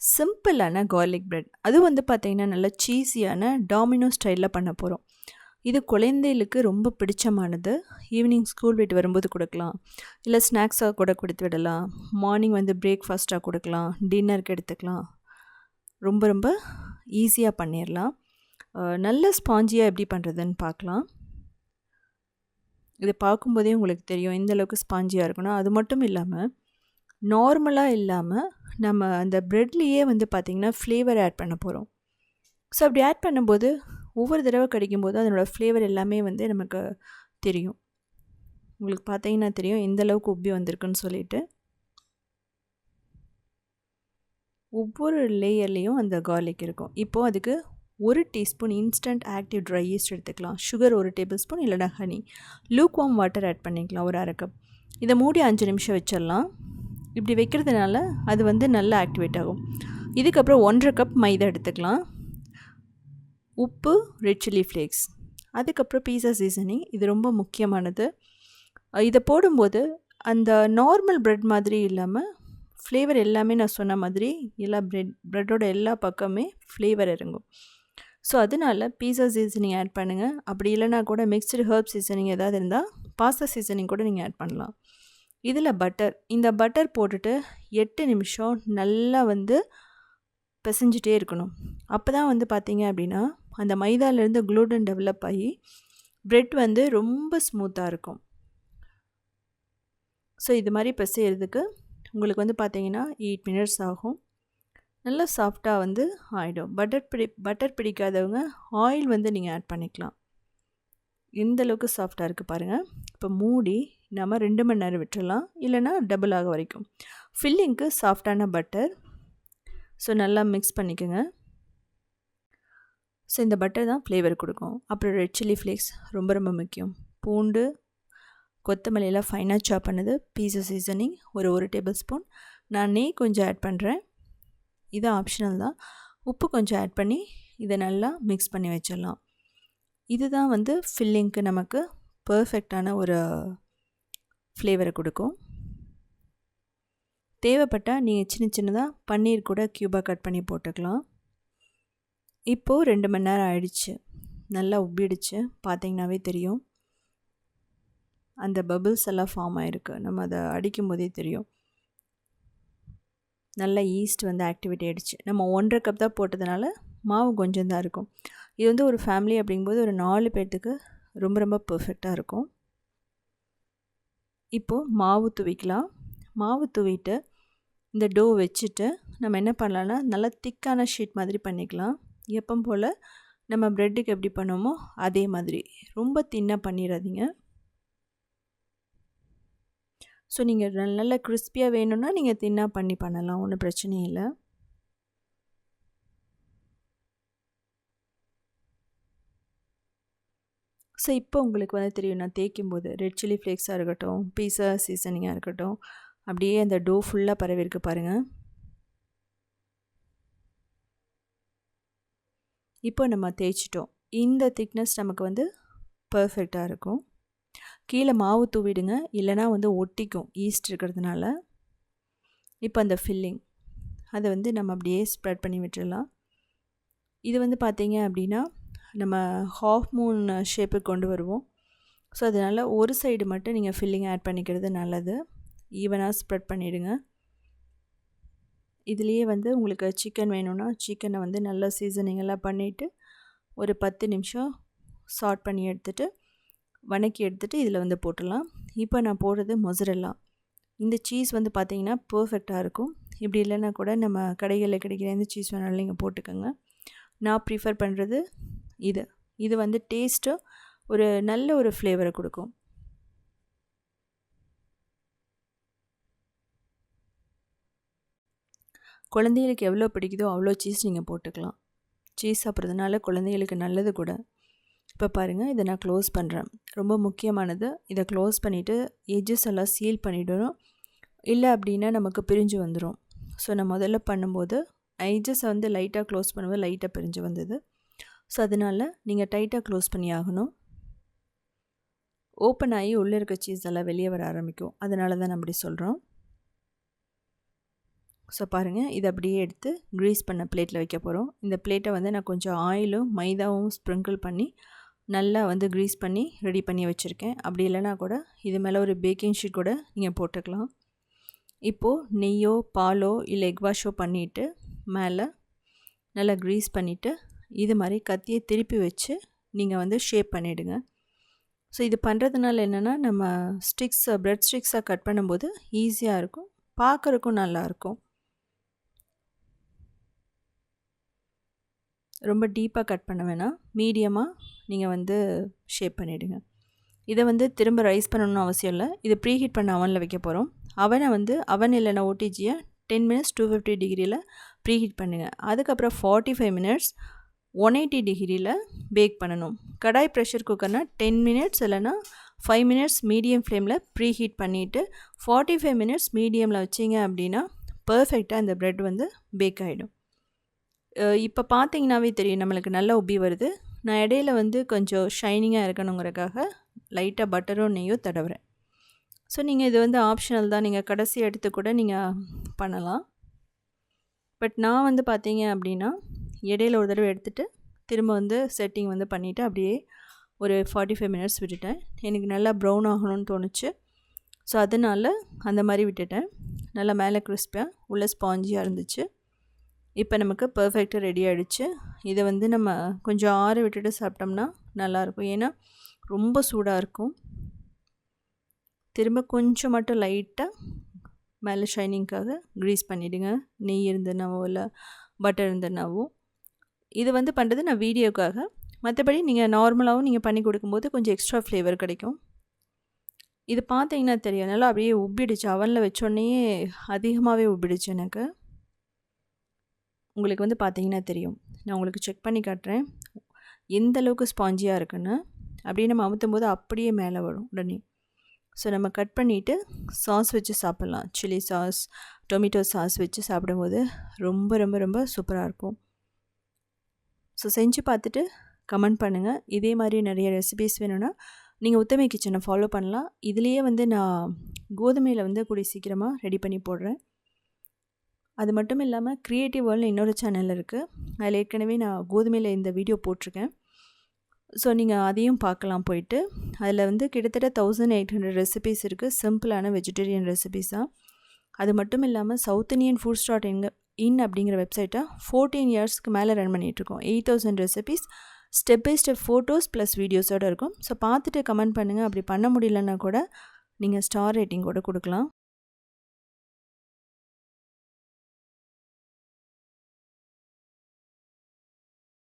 சிம்பிளான garlic bread அது வந்து பார்த்திங்கன்னா நல்ல சீஸியான டாமினோ ஸ்டைலில் பண்ண போகிறோம் இது குழந்தைகளுக்கு ரொம்ப பிடிச்சமானது. ஈவினிங் ஸ்கூல் விட்டு வரும்போது கொடுக்கலாம். இல்லை ஸ்நாக்ஸாக கூட கொடுத்து விடலாம். மார்னிங் வந்து பிரேக்ஃபாஸ்ட்டாக கொடுக்கலாம். டின்னருக்கு எடுத்துக்கலாம். ரொம்ப ரொம்ப ஈஸியாக பண்ணிடலாம் நல்ல ஸ்பாஞ்சியாக எப்படி பண்ணுறதுன்னு பார்க்கலாம் இதை பார்க்கும்போதே உங்களுக்கு தெரியும் எந்த அளவுக்கு ஸ்பாஞ்சியாக இருக்கணும். அது மட்டும் இல்லாமல் நார்மலாக இல்லாமல் நம்ம அந்த ப்ரெட்லேயே வந்து பார்த்திங்கன்னா ஃப்ளேவர் ஆட் பண்ண போகிறோம் ஸோ அப்படி ஆட் பண்ணும்போது ஒவ்வொரு தடவை கிடைக்கும்போது அதனோட ஃப்ளேவர் எல்லாமே வந்து நமக்கு தெரியும். உங்களுக்கு பார்த்தீங்கன்னா தெரியும் எந்த அளவுக்கு உப்பி வந்திருக்குன்னு சொல்லிட்டு. ஒவ்வொரு லேயர்லேயும் அந்த கார்லிக் இருக்கும். இப்போது அதுக்கு ஒரு teaspoon instant active dry yeast எடுத்துக்கலாம். சுகர் ஒரு டேபிள் ஸ்பூன் இல்லைனா honey lukewarm water add பண்ணிக்கலாம். ஒரு அரை கப் இதை மூடி அஞ்சு நிமிஷம் வச்சிடலாம். இப்படி வைக்கிறதுனால அது வந்து நல்லா ஆக்டிவேட் ஆகும். இதுக்கப்புறம் ஒன்றரை கப் மைதா எடுத்துக்கலாம். உப்பு ரெட் சில்லி ஃப்ளேக்ஸ் அதுக்கப்புறம் பீஸா சீசனிங் இது ரொம்ப முக்கியமானது. இதை போடும்போது அந்த நார்மல் ப்ரெட் மாதிரி இல்லாமல் ஃப்ளேவர் எல்லாமே நான் சொன்ன மாதிரி எல்லா ப்ரெட் ப்ரெட்டோட எல்லா பக்கமே ஃப்ளேவர் இறங்கும். ஸோ அதனால பீஸா சீசனிங் ஆட் பண்ணுங்கள் அப்படி இல்லைனா கூட மிக்சடு ஹர்ப் சீசனிங் ஏதாவது இருந்தால் பாஸ்தா சீசனிங் கூட நீங்கள் ஆட் பண்ணலாம். இதில் பட்டர் இந்த பட்டர் போட்டுட்டு எட்டு நிமிஷம் நல்லா வந்து பிசைஞ்சிட்டே இருக்கணும். அப்போ தான் வந்து பார்த்திங்க அப்படின்னா அந்த மைதாலேருந்து குளூடன் டெவலப் ஆகி ப்ரெட் வந்து ரொம்ப ஸ்மூத்தாக இருக்கும். ஸோ இது மாதிரி பிசைகிறதுக்கு உங்களுக்கு வந்து பார்த்திங்கன்னா எயிட் மினிட்ஸ் ஆகும். நல்லா சாஃப்டாக வந்து ஆகிடும் பட்டர் பிடி பட்டர் பிடிக்காதவங்க ஆயில் வந்து நீங்கள் ஆட் பண்ணிக்கலாம். எந்த அளவுக்கு சாஃப்டாக இருக்குது பாருங்கள் இப்போ மூடி நம்ம ரெண்டு மணி நேரம் விட்டுறலாம் இல்லைனா டபுள் ஆக வரைக்கும். ஃபில்லிங்க்கு சாஃப்டான பட்டர் ஸோ நல்லா மிக்ஸ் பண்ணிக்கோங்க. ஸோ இந்த பட்டர் தான் ஃப்ளேவர் கொடுக்கும். அப்புறம் ரெட் சில்லி ஃப்ளேக்ஸ் ரொம்ப ரொம்ப முக்கியம். பூண்டு கொத்தமல்லியெல்லாம் ஃபைனாக சாப் பண்ணது பீஸா சீசனிங் ஒரு ஒரு டேபிள் ஸ்பூன் நான் நெய் கொஞ்சம் ஆட் பண்ணுறேன் இது ஆப்ஷனல் தான். உப்பு கொஞ்சம் ஆட் பண்ணி இதை நல்லா மிக்ஸ் பண்ணி வச்சிடலாம். இதுதான் வந்து ஃபில்லிங்க்கு நமக்கு பர்ஃபெக்டான ஒரு ஃப்ளேவரை கொடுக்கும். தேவைப்பட்டால் நீங்கள் சின்ன சின்னதாக பன்னீர் கூட க்யூபாக கட் பண்ணி போட்டுக்கலாம். இப்போது ரெண்டு மணி நேரம் ஆயிடுச்சு. நல்லா உப்பிடுச்சு. பார்த்தீங்கன்னாவே தெரியும். அந்த பபிள்ஸ் எல்லாம் ஃபார்ம் ஆகிருக்கு நம்ம அதை அடிக்கும் போதே தெரியும். நல்லா ஈஸ்ட் வந்து ஆக்டிவேட் ஆகிடுச்சு நம்ம ஒன்றரை கப் தான் போட்டதுனால மாவு கொஞ்சம் தான் இருக்கும். இது வந்து ஒரு ஃபேமிலி அப்படிங்கும்போது ஒரு நாலு பேர்த்துக்கு ரொம்ப ரொம்ப பர்ஃபெக்டாக இருக்கும். இப்போது மாவு துவைக்கலாம். மாவு துவிட்டு இந்த டோ வச்சுட்டு நம்ம என்ன பண்ணலான்னா நல்லா திக்கான ஷீட் மாதிரி பண்ணிக்கலாம். எப்போ போல் நம்ம ப்ரெட்டுக்கு எப்படி பண்ணுவோமோ அதே மாதிரி. ரொம்ப தின்னாக பண்ணிடாதீங்க. ஸோ நீங்கள் நல்ல கிறிஸ்பியாக வேணும்னா நீங்கள் தின்னாக பண்ணி பண்ணலாம். ஒன்றும் பிரச்சனையும் இல்லை. ஸோ இப்போ உங்களுக்கு வந்து தெரியும் நான் தேய்க்கும் போது ரெட் சில்லி ஃப்ளேக்ஸாக இருக்கட்டும் பீஸா சீசனிங்காக இருக்கட்டும் அப்படியே அந்த டோ ஃபுல்லாக பரவிருக்கு பாருங்கள் இப்போ நம்ம தேய்ச்சிட்டோம். இந்த திக்னஸ் நமக்கு வந்து பர்ஃபெக்டாக இருக்கும். கீழே மாவு தூவிடுங்க இல்லைனா வந்து ஒட்டிக்கும் ஈஸ்ட் இருக்கிறதுனால. இப்போ அந்த ஃபில்லிங் அதை வந்து நம்ம அப்படியே ஸ்ப்ரெட் பண்ணி விட்டுடலாம். இது வந்து பார்த்திங்க அப்படின்னா நம்ம ஹாஃப் மூன் ஷேப்புக்கு கொண்டு வருவோம். ஸோ அதனால் ஒரு சைடு மட்டும் நீங்கள் ஃபில்லிங் ஆட் பண்ணிக்கிறது நல்லது. ஈவனாக ஸ்ப்ரெட் பண்ணிவிடுங்க இதுலேயே வந்து உங்களுக்கு சிக்கன் வேணும்னா சிக்கனை வந்து நல்லா சீசனிங் எல்லாம் பண்ணிவிட்டு ஒரு பத்து நிமிஷம் சாட் பண்ணி எடுத்துகிட்டு வணக்கி எடுத்துகிட்டு இதில் வந்து போட்டுடலாம். இப்போ நான் போடுறது மொசரெல்லாம் இந்த சீஸ் வந்து பார்த்திங்கன்னா பர்ஃபெக்டாக இருக்கும். இப்படி இல்லைன்னா கூட நம்ம கடைகளில் கிடைக்கிற இந்த சீஸ் வேணாலும் நீங்கள் போட்டுக்கோங்க. நான் ப்ரிஃபர் பண்ணுறது இது. இது வந்து டேஸ்ட்டு ஒரு நல்ல ஒரு ஃப்ளேவரை கொடுக்கும். குழந்தைகளுக்கு எவ்வளோ பிடிக்குதோ அவ்வளோ சீஸ் நீங்கள் போட்டுக்கலாம். சீஸ் சாப்பிட்றதுனால குழந்தைகளுக்கு நல்லது கூட. இப்போ பாருங்கள் இதை நான் க்ளோஸ் பண்ணுறேன் ரொம்ப முக்கியமானது இதை க்ளோஸ் பண்ணிவிட்டு எஜ்ஜஸ் எல்லாம் சீல் பண்ணிவிடணும் இல்லை அப்படின்னா நமக்கு பிரிஞ்சு வந்துடும் ஸோ நான் முதல்ல பண்ணும்போது எஜ்ஜஸை வந்து லைட்டாக க்ளோஸ் பண்ணும்போது லைட்டாக பிரிஞ்சு வந்தது. ஸோ அதனால் நீங்கள் டைட்டாக க்ளோஸ் பண்ணி ஆகணும். ஓப்பன் ஆகி உள்ளே இருக்க சீஸ் எல்லாம் வெளியே வர ஆரம்பிக்கும். அதனால தான் அப்படி சொல்கிறோம் ஸோ பாருங்கள் இதை அப்படியே எடுத்து க்ரீஸ் பண்ண பிளேட்டில் வைக்க போகிறோம் இந்த பிளேட்டை வந்து நான் கொஞ்சம் ஆயிலும் மைதாவும் ஸ்ப்ரிங்கிள் பண்ணி நல்லா வந்து க்ரீஸ் பண்ணி ரெடி பண்ணி வச்சுருக்கேன். அப்படி இல்லைனா கூட இது மேலே ஒரு பேக்கிங் ஷீட் கூட நீங்கள் போட்டுக்கலாம். இப்போது நெய்யோ பாலோ இல்லை எக் வாஷோ பண்ணிவிட்டு மேலே நல்லா க்ரீஸ் பண்ணிவிட்டு இது மாதிரி கத்தியை திருப்பி வச்சு நீங்கள் வந்து ஷேப் பண்ணிவிடுங்க ஸோ இது பண்ணுறதுனால என்னென்னா நம்ம ஸ்டிக்ஸை ப்ரெட் ஸ்டிக்ஸாக கட் பண்ணும்போது ஈஸியாக இருக்கும். பார்க்குறக்கும் நல்லாயிருக்கும் ரொம்ப டீப்பாக கட் பண்ண வேணாம். மீடியமாக நீங்கள் வந்து ஷேப் பண்ணிவிடுங்க இதை வந்து திரும்ப ரைஸ் பண்ணணும்னு அவசியம் இல்லை. இது ப்ரீ ஹீட் பண்ண அவனில் வைக்க போகிறோம் அவனை வந்து அவன் இல்லைனா ஓடிஜியை டென் மினிட்ஸ் டூ ஃபிஃப்டி டிகிரியில் ப்ரீ ஹீட் பண்ணுங்கள் அதுக்கப்புறம் forty five minutes one eighty டிகிரியில் பேக் பண்ணணும். கடாய் ப்ரெஷர் குக்கர்னால் டென் மினிட்ஸ் இல்லைனா ஃபைவ் மினிட்ஸ் மீடியம் ஃப்ளேமில் ப்ரீ ஹீட் பண்ணிவிட்டு ஃபார்ட்டி ஃபைவ் மினிட்ஸ் மீடியமில் வச்சிங்க அப்படின்னா பர்ஃபெக்டாக அந்த ப்ரெட் வந்து பேக் ஆகிடும் இப்போ பார்த்தீங்கன்னாவே தெரியும் நம்மளுக்கு நல்ல உப்பி வருது. நான் இடையில வந்து கொஞ்சம் ஷைனிங்காக இருக்கணுங்கிறக்காக லைட்டாக பட்டரும் நெய்யோ தடவுறேன். ஸோ நீங்கள் இது வந்து ஆப்ஷனல் தான். நீங்கள் கடைசி எடுத்து கூட நீங்கள் பண்ணலாம். பட் நான் வந்து பார்த்தீங்க அப்படின்னா இடையில ஒரு தடவை எடுத்துகிட்டு திரும்ப வந்து செட்டிங் வந்து பண்ணிவிட்டு அப்படியே ஒரு ஃபார்ட்டி ஃபைவ் மினிட்ஸ் விட்டுட்டேன். எனக்கு நல்லா ப்ரௌன் ஆகணும்னு தோணுச்சு. ஸோ அதனால் அந்த மாதிரி விட்டுட்டேன். நல்லா மேலே கிறிஸ்பியாக உள்ளே ஸ்பாஞ்சியாக இருந்துச்சு. இப்போ நமக்கு பர்ஃபெக்டாக ரெடி ஆகிடுச்சு இதை வந்து நம்ம கொஞ்சம் ஆற விட்டுட்டு சாப்பிட்டோம்னா நல்லாயிருக்கும். ஏன்னா ரொம்ப சூடாக இருக்கும். திரும்ப கொஞ்சம் மட்டும் லைட்டாக மேலே ஷைனிங்க்காக க்ரீஸ் பண்ணிவிடுங்க நெய் இருந்தனாவோ இல்லை பட்டர் இருந்தனாவோ. இது வந்து பண்ணுறது நான் வீடியோக்காக. மற்றபடி நீங்கள் நார்மலாகவும் நீங்கள் பண்ணி கொடுக்கும்போது கொஞ்சம் எக்ஸ்ட்ரா ஃப்ளேவர் கிடைக்கும். இது பார்த்தீங்கன்னா தெரியும்? நல்லா அப்படியே உப்பிடுச்சு. அவனில் வச்சோடனே அதிகமாகவே உப்பிடுச்சு எனக்கு. உங்களுக்கு வந்து பார்த்தீங்கன்னா தெரியும்? நான் உங்களுக்கு செக் பண்ணி காட்டுறேன். எந்த அளவுக்கு ஸ்பாஞ்சியாக இருக்குன்னு. அப்படியே நம்ம அமுத்தும் போது அப்படியே மேலே வரும் உடனே. ஸோ நம்ம கட் பண்ணிவிட்டு சாஸ் வச்சு சாப்பிட்லாம். சில்லி சாஸ் டொமேட்டோ சாஸ் வச்சு சாப்பிடும்போது ரொம்ப ரொம்ப ரொம்ப சூப்பராக இருக்கும். ஸோ செஞ்சு பார்த்துட்டு கமெண்ட் பண்ணுங்கள் இதே மாதிரி நிறைய ரெசிபிஸ் வேணும்னா நீங்கள் உத்தமை கிச்சனை ஃபாலோ பண்ணலாம். இதுலேயே வந்து நான் கோதுமையில் வந்து கூடிய சீக்கிரமாக ரெடி பண்ணி போடுறேன். அது மட்டும் இல்லாமல் க்ரியேட்டிவ் வேர்ல்டு இன்னொரு சேனல் இருக்குது அதில் ஏற்கனவே நான் கோதுமையில் இந்த வீடியோ போட்டிருக்கேன். ஸோ நீங்கள் அதையும் பார்க்கலாம் போயிட்டு. அதில் வந்து கிட்டத்தட்ட தௌசண்ட் எயிட் ஹண்ட்ரட் ரெசிபீஸ் இருக்குது சிம்பிளான வெஜிடேரியன் ரெசிபீஸ் தான். அது மட்டும் இல்லாமல் சவுத் இந்தியன் ஃபுட் ஸ்டார்ட் எங்கே இன் அப்படிங்கிற வெப்சைட்டை ஃபோர்டீன் இயர்ஸ்க்கு மேலே ரன் பண்ணிகிட்ருக்கோம் eight thousand recipes step by step photos plus வீடியோஸோடு இருக்கும். ஸோ பார்த்துட்டு கமெண்ட் பண்ணுங்கள் அப்படி பண்ண முடியலன்னா கூட நீங்கள் ஸ்டார் ரேட்டிங் கூட கொடுக்கலாம்.